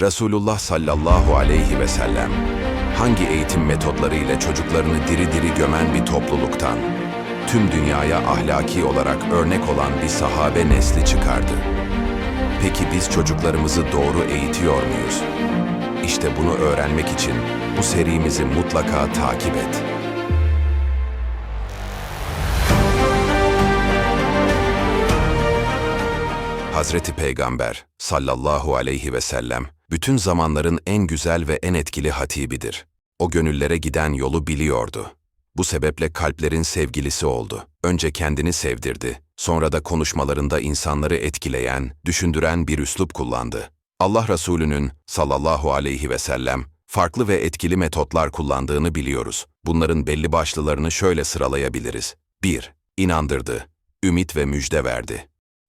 Resulullah sallallahu aleyhi ve sellem hangi eğitim metotları ile çocuklarını diri diri gömen bir topluluktan tüm dünyaya ahlaki olarak örnek olan bir sahabe nesli çıkardı. Peki biz çocuklarımızı doğru eğitiyor muyuz? İşte bunu öğrenmek için bu serimizi mutlaka takip et. Hazreti Peygamber sallallahu aleyhi ve sellem bütün zamanların en güzel ve en etkili hatibidir. O gönüllere giden yolu biliyordu. Bu sebeple kalplerin sevgilisi oldu. Önce kendini sevdirdi, sonra da konuşmalarında insanları etkileyen, düşündüren bir üslup kullandı. Allah Resulü'nün sallallahu aleyhi ve sellem farklı ve etkili metotlar kullandığını biliyoruz. Bunların belli başlılarını şöyle sıralayabiliriz. 1. İnandırdı, ümit ve müjde verdi.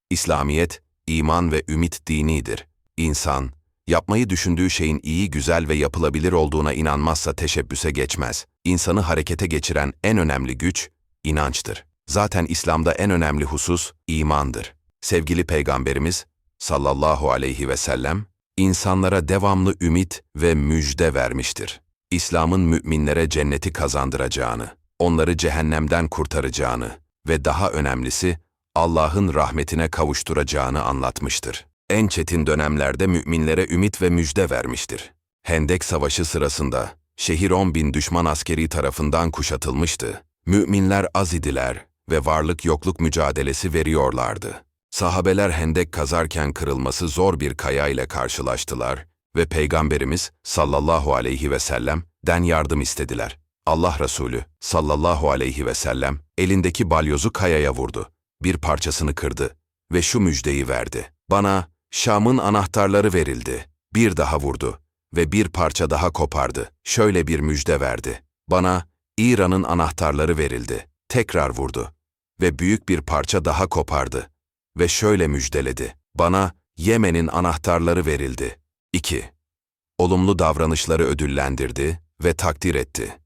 İslamiyet, iman ve ümit dinidir. İnsan, yapmayı düşündüğü şeyin iyi, güzel ve yapılabilir olduğuna inanmazsa teşebbüse geçmez. İnsanı harekete geçiren en önemli güç, inançtır. Zaten İslam'da en önemli husus imandır. Sevgili Peygamberimiz sallallahu aleyhi ve sellem, insanlara devamlı ümit ve müjde vermiştir. İslam'ın müminlere cenneti kazandıracağını, onları cehennemden kurtaracağını ve daha önemlisi Allah'ın rahmetine kavuşturacağını anlatmıştır. En çetin dönemlerde müminlere ümit ve müjde vermiştir. Hendek Savaşı sırasında şehir 10 bin düşman askeri tarafından kuşatılmıştı. Müminler az idiler ve varlık yokluk mücadelesi veriyorlardı. Sahabeler hendek kazarken kırılması zor bir kaya ile karşılaştılar ve Peygamberimiz sallallahu aleyhi ve sellem den yardım istediler. Allah Resulü sallallahu aleyhi ve sellem elindeki balyozu kayaya vurdu bir parçasını kırdı ve şu müjdeyi verdi. Bana Şam'ın anahtarları verildi. Bir daha vurdu ve bir parça daha kopardı. Şöyle bir müjde verdi. Bana İran'ın anahtarları verildi. Tekrar vurdu ve büyük bir parça daha kopardı ve şöyle müjdeledi. Bana Yemen'in anahtarları verildi. 2. Olumlu davranışları ödüllendirdi ve takdir etti.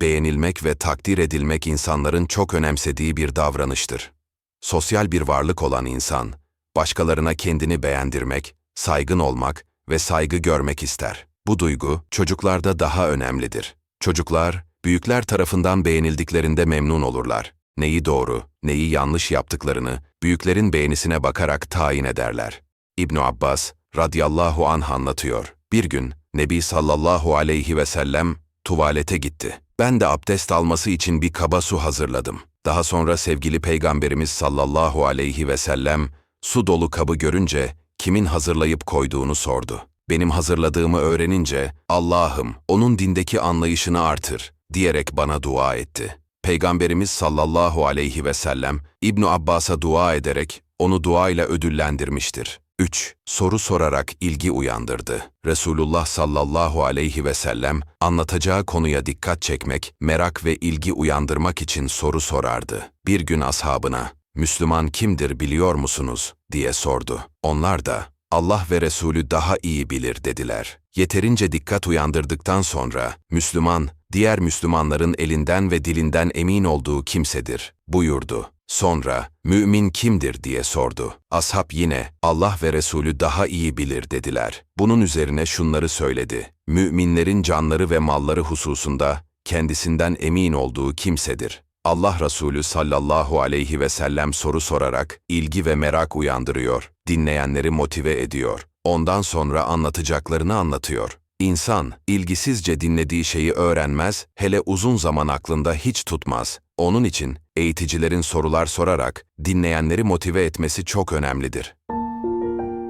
Beğenilmek ve takdir edilmek insanların çok önemsediği bir davranıştır. Sosyal bir varlık olan insan, başkalarına kendini beğendirmek, saygın olmak ve saygı görmek ister. Bu duygu çocuklarda daha önemlidir. Çocuklar, büyükler tarafından beğenildiklerinde memnun olurlar. Neyi doğru, neyi yanlış yaptıklarını büyüklerin beğenisine bakarak tayin ederler. İbn Abbas radıyallahu anh anlatıyor. Bir gün Nebi sallallahu aleyhi ve sellem tuvalete gitti. Ben de abdest alması için bir kaba su hazırladım. Daha sonra sevgili Peygamberimiz sallallahu aleyhi ve sellem su dolu kabı görünce kimin hazırlayıp koyduğunu sordu. Benim hazırladığımı öğrenince Allah'ım onun dindeki anlayışını artır diyerek bana dua etti. Peygamberimiz sallallahu aleyhi ve sellem İbn Abbas'a dua ederek onu duayla ödüllendirmiştir. 3. Soru sorarak ilgi uyandırdı. Resulullah sallallahu aleyhi ve sellem anlatacağı konuya dikkat çekmek, merak ve ilgi uyandırmak için soru sorardı. Bir gün ashabına, Müslüman kimdir biliyor musunuz? diye sordu. Onlar da, Allah ve Resulü daha iyi bilir dediler. Yeterince dikkat uyandırdıktan sonra, Müslüman, diğer Müslümanların elinden ve dilinden emin olduğu kimsedir, buyurdu. Sonra, mümin kimdir diye sordu. Ashab yine, Allah ve Resulü daha iyi bilir dediler. Bunun üzerine şunları söyledi. Müminlerin canları ve malları hususunda, kendisinden emin olduğu kimsedir. Allah Resulü sallallahu aleyhi ve sellem soru sorarak ilgi ve merak uyandırıyor, dinleyenleri motive ediyor. Ondan sonra anlatacaklarını anlatıyor. İnsan, ilgisizce dinlediği şeyi öğrenmez, hele uzun zaman aklında hiç tutmaz. Onun için eğiticilerin sorular sorarak dinleyenleri motive etmesi çok önemlidir.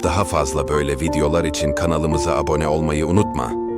Daha fazla böyle videolar için kanalımıza abone olmayı unutma.